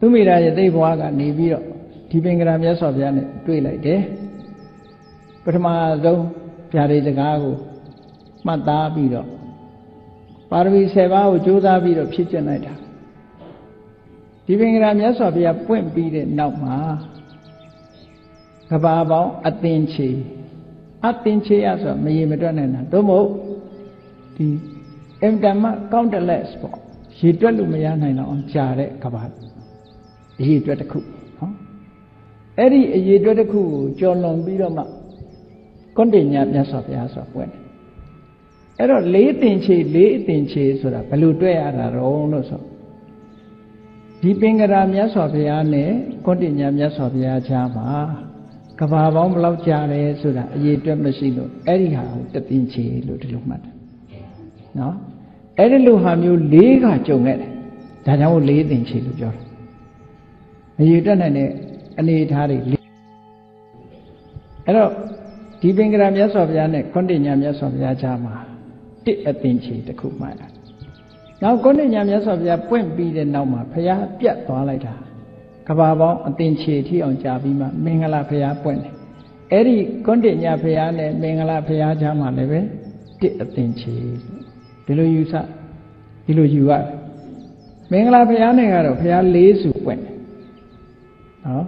သူမိရာယသိဘွားကနေပြီးတော့ဒီပင်ကရာမြတ်စွာဘုရားနဲ့တွေ့လိုက်တယ်ပထမဆုံးဗျာဒိတ်စကားကိုမှတ်သားပြီးတော့ပါရမီ7ပါးကိုကြိုးစားပြီးတော့ဖြစ်ကျင်လိုက်တာဒီပင်ကရာမြတ်စွာဘုရားပွင့်ပြီးတဲ့နောက်မှာကဘာပေါင်းအသင်ချေအသင်ချေရဆိုမရေမတွက်နိုင်တာသို့မဟုတ်ဒီအင်တမကောင်းတလက်ပေါ့ရေတွက်လို့မရနိုင်တော့အောင်ကြာတဲ့ကဘာ အရေတွက်တစ်ခုနော်အဲ့ဒီအရေတွက်တစ်ခုကိုကြော်လွန်ပြီးတော့မှကွန်တင်ညာမြတ်စွာဘုရားဆိုပွင့်တယ်အဲ့တော့လေးတင်ချေလေးအတင်ချေဆိုတာဘယ်လိုတွေ့ရတာတော့လို့ဆိုဒီပင်ကရာမြတ်စွာဘုရားနဲ့ကွန်တင်ညာမြတ်စွာဘုရားချာမှာကဘာပေါင်းဘယ်လောက်ကြာတယ်ဆိုတာအရေးတွက်မရှိလို့အဲ့ဒီဟာကိုတတင်ချေလို့ဒီလိုမှတ်တယ်နော်အဲ့ဒီလိုဟာမျိုး၄ခါကြုံခဲ့တယ်ဒါကြောင့်လေးတင်ချေလို့ပြောတယ် အရေးတွက်နိုင်တဲ့အနေအထားတွေအဲ့တော့ဒီပင်ကရာမြတ်စွာဘုရားနဲ့ကွန်တင်ညာမြတ်စွာဘုရားချာမှာတစ်အတင်ချေတစ်ခုမှတ်တာနောက်ကွန်တင်ညာမြတ်စွာဘုရားပွင့်ပြီးတဲ့နောက်မှာဘုရားပြတ်သွားလိုက်တာကဘာပေါင်းအတင်ချေထိအောင်ကြာပြီးမှမင်္ဂလာဘုရားပွင့်တယ်အဲ့ဒီကွန်တင်ညာဘုရားနဲ့မင်္ဂလာဘုရားချာမှာလည်းပဲတစ်အတင်ချေဒီလိုယူဆဒီလိုယူရတယ်မင်္ဂလာဘုရားနဲ့ကတော့ဘုရား၄စုပွင့်တယ် နော်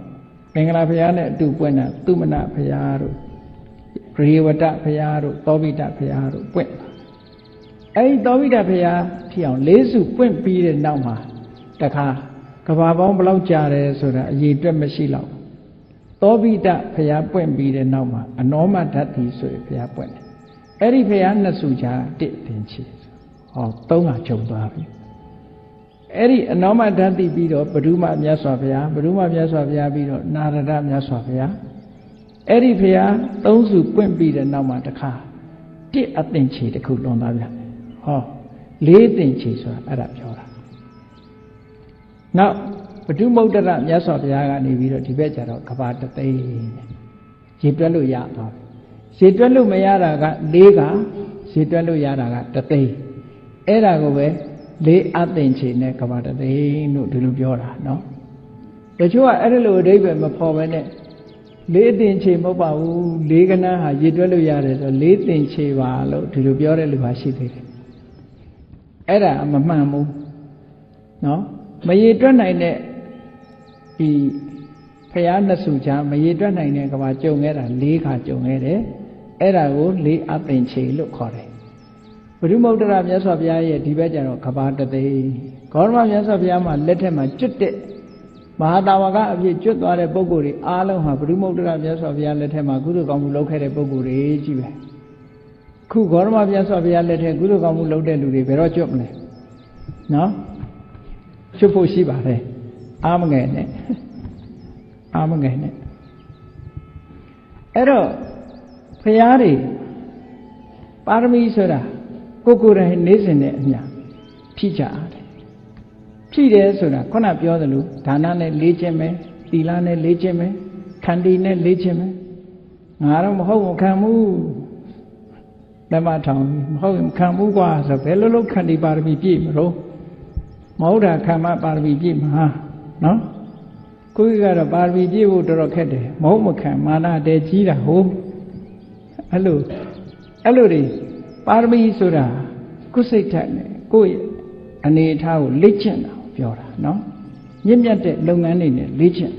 မင်္ဂလာဘုရားနဲ့အတူပွင့်တာသုမနဘုရားတို့ဂရေဝတဘုရားတို့သောဘိတဘုရားတို့ပွင့်အဲဒီသောဘိတဘုရားထီအောင်၄စုပွင့်ပြီးတဲ့နောက်မှာတခါကဘာပေါင်းဘယ်လောက်ကြာတယ်ဆိုတာအရေးတွက်မရှိတော့သောဘိတဘုရားပွင့်ပြီးတဲ့နောက်မှာအနောမဓာတ်တိဆိုရဘုရားပွင့်တယ်အဲ့ဒီဘုရားနှစ်စုချာတစ်သင်ချီဟောသုံးကခြုံသွားပြီ အဲ့ဒီအနောမဓာတ်တိပြီးတော့ဘဒုမမြတ်စွာဘုရားဘဒုမမြတ်စွာဘုရားပြီးတော့နာရဒမြတ်စွာဘုရားအဲ့ဒီဘုရားသုံးစုပွင့်ပြီးတဲ့နောက်မှာတခါတစ်အသင်ချီတစ်ခုလွန်သွားပြန်ဟောလေးသင်ချီဆိုတာအဲ့ဒါပြောတာနောက်ဘဒုမုဒ္ဒရမြတ်စွာဘုရားကနေပြီးတော့ဒီဘက်ကျတော့ကဘာတသိန်းရေတွက်လို့ရသွားပြီရေတွက်လို့မရတာက၄ကရေတွက်လို့ရတာကတသိန်းအဲ့ဒါကိုပဲ လေးအသင်ချေနဲ့ကဘာတသိန်းလို့ဒီလိုပြောတာနော်တချို့ကအဲ့ဒါလိုအဓိပ္ပာယ်မဖော်ဘဲနဲ့လေးအသင်ချေမဟုတ်ပါဘူးလေးကနန်းဟာရေတွက်လို့ရတယ်ဆိုလေးသင်ချေပါလို့ဒီလိုပြောတဲ့လူဟာရှိသေးတယ်အဲ့ဒါမမှန်ဘူးနော်မရေတွက်နိုင်တဲ့ဒီဖရာနှစ်စုချာမရေတွက်နိုင်တဲ့ကဘာကြုံခဲ့တာ၄ခါကြုံခဲ့တယ်အဲ့ဒါကိုလေးအပင်ချေလို့ခေါ်တယ် ဘုရုမုဒ္ဒရာမြတ်စွာဘုရားရဲ့ဒီဘက်ကျတော့ကဘာတသိဂေါရမမြတ်စွာဘုရားမှာလက်ထက်မှာကျွတ်တဲ့မဟာတာဝကအဖြစ်ကျွတ်သွားတဲ့ပုဂ္ဂိုလ်တွေအားလုံးဟာဘုရုမုဒ္ဒရာမြတ်စွာဘုရားလက်ထက်မှာကုသိုလ်ကောင်းမှုလုပ်ခဲ့တဲ့ပုဂ္ဂိုလ်တွေကြီးပဲခုဂေါရမမြတ်စွာဘုရားလက်ထက်ကုသိုလ်ကောင်းမှုလုပ်တဲ့လူတွေဘယ်တော့ကျွတ်မလဲနော်ကျွတ်ဖို့ရှိပါတယ်အားမငယ်နဲ့အားမငယ်နဲ့အဲ့တော့ဖရာတွေပါရမီဆိုတာ ကိုကိုယ်တိုင်နေစဉ်နဲ့အမျှဖြည့်ကြရတယ်ဖြည့်တယ်ဆိုတာခုနပြောသလိုဒါနနဲ့လေးခြင်းပဲသီလနဲ့လေးခြင်းပဲခန္တီနဲ့လေးခြင်းပဲငါတော့မဟုတ်မခံဘူးဓမ္မထောင်မဟုတ်မခံဘူးကွာဆိုဘယ်လိုလုပ်ခန္တီပါရမီပြည့်မလို့မဟုတ်တာခံမပါရမီပြည့်မှာနော်ကိုကြီးကတော့ပါရမီပြည့်ဖို့တော်တော်ခက်တယ်မဟုတ်မခံမာနတဲကြီးတာဟုတ်အဲ့လိုအဲ့လိုတွေ ပါရမီဆိုတာကိုယ်စိတ်ထက်နဲ့ကိုယ့်ရဲ့အနေအထားကိုလေ့ကျင့်တာပြောတာနော်မြင့်မြတ်တဲ့လုပ်ငန်းတွေနဲ့လေ့ကျင့်